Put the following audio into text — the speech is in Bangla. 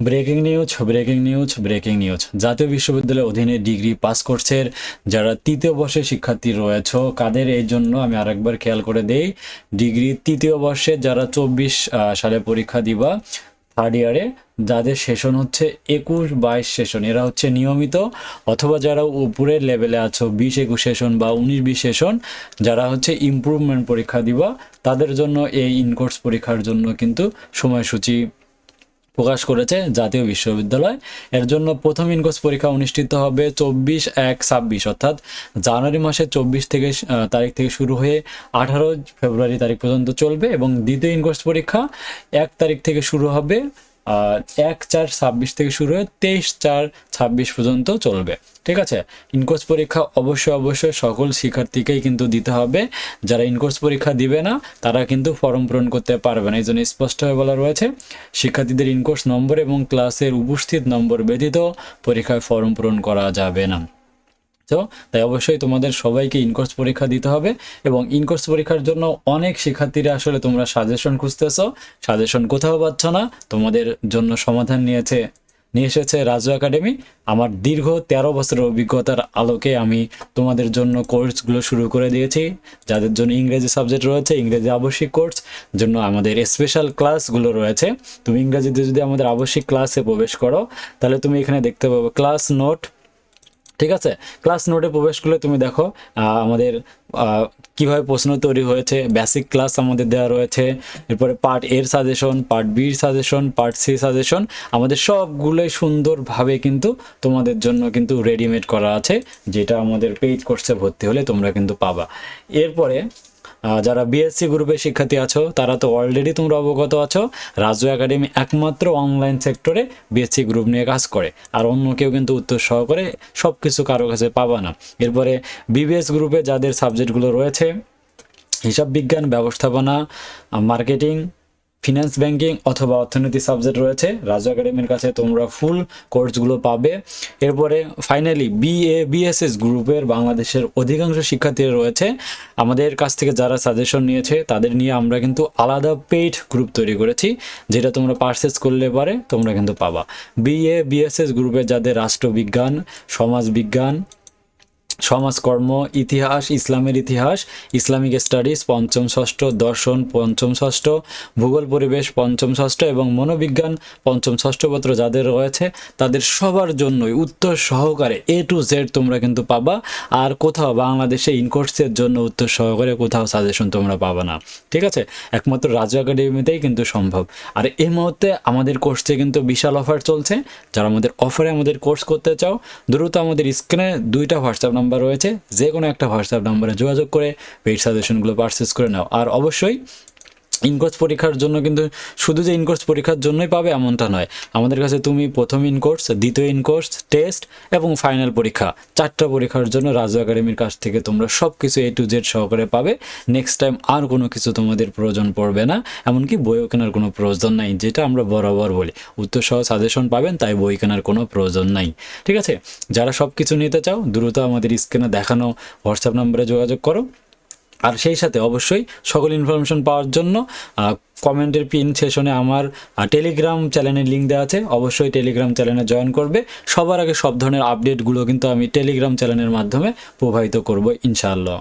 Breaking news breaking news breaking news জাতীয় বিশ্ববিদ্যালয়ের অধীনে ডিগ্রি পাস কোর্সের যারা তৃতীয় বর্ষের শিক্ষার্থী রয়েছে, কাদের এই জন্য আমি আরেকবার খেয়াল করে দেই। ডিগ্রি তৃতীয় বর্ষে যারা চব্বিশ সালে পরীক্ষা দিবা থার্ড ইয়ারে যাদের সেশন হচ্ছে একুশ বাইশ সেশন এরা হচ্ছে নিয়মিত। অথবা যারা উপরের লেভেলে আছো, বিশ একুশ সেশন বা উনিশ বিশ সেশন যারা হচ্ছে ইমপ্রুভমেন্ট পরীক্ষা দিবা, তাদের জন্য এই ইনকোর্স পরীক্ষার জন্য কিন্তু সময়সূচি প্রকাশ করেছে জাতীয় বিশ্ববিদ্যালয়। এর জন্য প্রথম ইনকোর্স পরীক্ষা অনুষ্ঠিত হবে চব্বিশ এক ছাব্বিশ, অর্থাৎ জানুয়ারি মাসের চব্বিশ থেকে তারিখ থেকে শুরু হয়ে আঠারো ফেব্রুয়ারি তারিখ পর্যন্ত চলবে এবং দ্বিতীয় ইনকোর্স পরীক্ষা এক তারিখ থেকে শুরু হবে এক চার ছাব্বিশ থেকে শুরু হয়ে তেইশ চার ছাব্বিশ পর্যন্ত চলবে, ঠিক আছে? ইনকোর্স পরীক্ষা অবশ্যই অবশ্যই সকল শিক্ষার্থীকেই কিন্তু দিতে হবে। যারা ইনকোর্স পরীক্ষা দিবে না, তারা কিন্তু ফর্ম পূরণ করতে পারবে না। এই জন্য স্পষ্টভাবে বলা রয়েছে, শিক্ষার্থীদের ইনকোর্স নম্বর এবং ক্লাসের উপস্থিত নম্বর ব্যতীত পরীক্ষায় ফর্ম পূরণ করা যাবে না। তো তাই অবশ্যই তোমাদের সবাইকে ইনকোর্স পরীক্ষা দিতে হবে এবং ইনকোর্স পরীক্ষার জন্য অনেক শিক্ষার্থীরা আসলে তোমরা সাজেশন খুঁজতেছো। সাজেশন কোথাও পাচ্ছ না। তোমাদের জন্য সমাধান নিয়েছে, নিয়ে এসেছে রাজু একাডেমি। আমার দীর্ঘ তেরো বছরের অভিজ্ঞতার আলোকে আমি তোমাদের জন্য কোর্সগুলো শুরু করে দিয়েছি। যাদের জন্য ইংরেজি সাবজেক্ট রয়েছে, ইংরেজি আবশ্যিক কোর্স জন্য আমাদের স্পেশাল ক্লাসগুলো রয়েছে। তুমি ইংরেজিতে যদি আমাদের আবশ্যিক ক্লাসে প্রবেশ করো, তাহলে তুমি এখানে দেখতে পাবে ক্লাস নোট ঠিক আছে? ক্লাস নোটে প্রবেশ করলে তুমি দেখো আমাদের কীভাবে প্রশ্ন তৈরি হয়েছে বেসিক ক্লাস আমাদের দেওয়া রয়েছে, এরপরে পার্ট এর সাজেশন পার্ট বির সাজেশন পার্ট সি সাজেশন আমাদের সবগুলোই সুন্দরভাবে কিন্তু তোমাদের জন্য কিন্তু রেডিমেড করা আছে, যেটা আমাদের পেইড কোর্সে ভর্তি হলে তোমরা কিন্তু পাবা। এরপরে যারা বিএসসি গ্রুপের শিক্ষার্থী আছো, তারা তো অলরেডি তোমরা অবগত আছো, রাজু একাডেমি একমাত্র অনলাইন সেক্টরে বিএসসি গ্রুপ নিয়ে কাজ করে। আর অন্য কেউ কিন্তু উত্তর সহকারে সব কিছু কারও কাছে পাবা না। এরপরে বিবিএস গ্রুপে যাদের সাবজেক্টগুলো রয়েছে, হিসাব বিজ্ঞান, ব্যবস্থাপনা মার্কেটিং ফিনান্স ব্যাংকিং অথবা অর্থনীতি সাবজেক্ট রয়েছে। রাজু একাডেমির কাছে তোমরা ফুল কোর্সগুলো পাবে। এরপরে ফাইনালি বিএ বিএসএস গ্রুপের বাংলাদেশের অধিকাংশ শিক্ষার্থীরা রয়েছে। আমাদের কাছ থেকে যারা সাজেশন নিয়েছে, তাদের নিয়ে আমরা কিন্তু আলাদা পেইড গ্রুপ তৈরি করেছি, যেটা তোমরা পারচেস করলে পারে, তোমরা কিন্তু পাবা। বিএ বিএসএস গ্রুপের যাদের রাষ্ট্রবিজ্ঞান, সমাজবিজ্ঞান সমাজকর্ম, ইতিহাস, ইসলামের ইতিহাস, ইসলামিক স্টাডিজ, পঞ্চম ষষ্ঠ, দর্শন, পঞ্চম ষষ্ঠ, ভূগোল, পরিবেশ, পঞ্চম ষষ্ঠ এবং মনোবিজ্ঞান, পঞ্চম ষষ্ঠ পত্র যাদের রয়েছে, তাদের সবার জন্যই উত্তর সহকারে এ টু জেড তোমরা কিন্তু পাবা। আর কোথাও বাংলাদেশে ইনকোর্সের জন্য উত্তর সহকারে কোথাও সাজেশন তোমরা পাবা না। ঠিক আছে? একমাত্র রাজু একাডেমিতেই কিন্তু সম্ভব। আর এই মুহূর্তে আমাদের কোর্সে কিন্তু বিশাল অফার চলছে। যারা আমাদের অফারে আমাদের কোর্স করতে চাও, দ্রুত আমাদের স্ক্রিনে দুইটা হোয়াটসঅ্যাপ রয়েছে যে কোনো একটা হোয়াটসঅ্যাপ নাম্বারে যোগাযোগ করে পেইড সাজেশনগুলো পারচেস করে নাও। আর অবশ্যই ইনকোর্স পরীক্ষার জন্য কিন্তু শুধু যে ইনকোর্স পরীক্ষার জন্যই পাবে এমনটা নয়। আমাদের কাছে তুমি প্রথম ইনকোর্স দ্বিতীয় ইনকোর্স টেস্ট এবং ফাইনাল পরীক্ষা। চারটা পরীক্ষার জন্য রাজু একাডেমির কাছ থেকে তোমরা সব কিছু এ টু জেড সহকারে পাবে। নেক্সট টাইম আর কোনো কিছু তোমাদের প্রয়োজন পড়বে না। এমনকি বইও কেনার কোনো প্রয়োজন নাই, যেটা আমরা বরাবর বলি। উত্তর সহ সাজেশন পাবেন, তাই বই কেনার কোনো প্রয়োজন নাই। ঠিক আছে? যারা সব কিছু নিতে চাও, দ্রুত আমাদের স্ক্রিনে দেখানো হোয়াটসঅ্যাপ নম্বরে যোগাযোগ করো। আর সেই সাথে অবশ্যই সকল ইনফরমেশন পাওয়ার জন্য কমেন্টের পিন সেশনে আমার টেলিগ্রাম চ্যানেলের লিঙ্ক দেওয়া আছে। অবশ্যই টেলিগ্রাম চ্যানেলে জয়েন করবে। সবার আগে সব ধরনের আপডেটগুলো কিন্তু আমি টেলিগ্রাম চ্যানেলের মাধ্যমে প্রভাবিত করব, ইনশাআল্লাহ।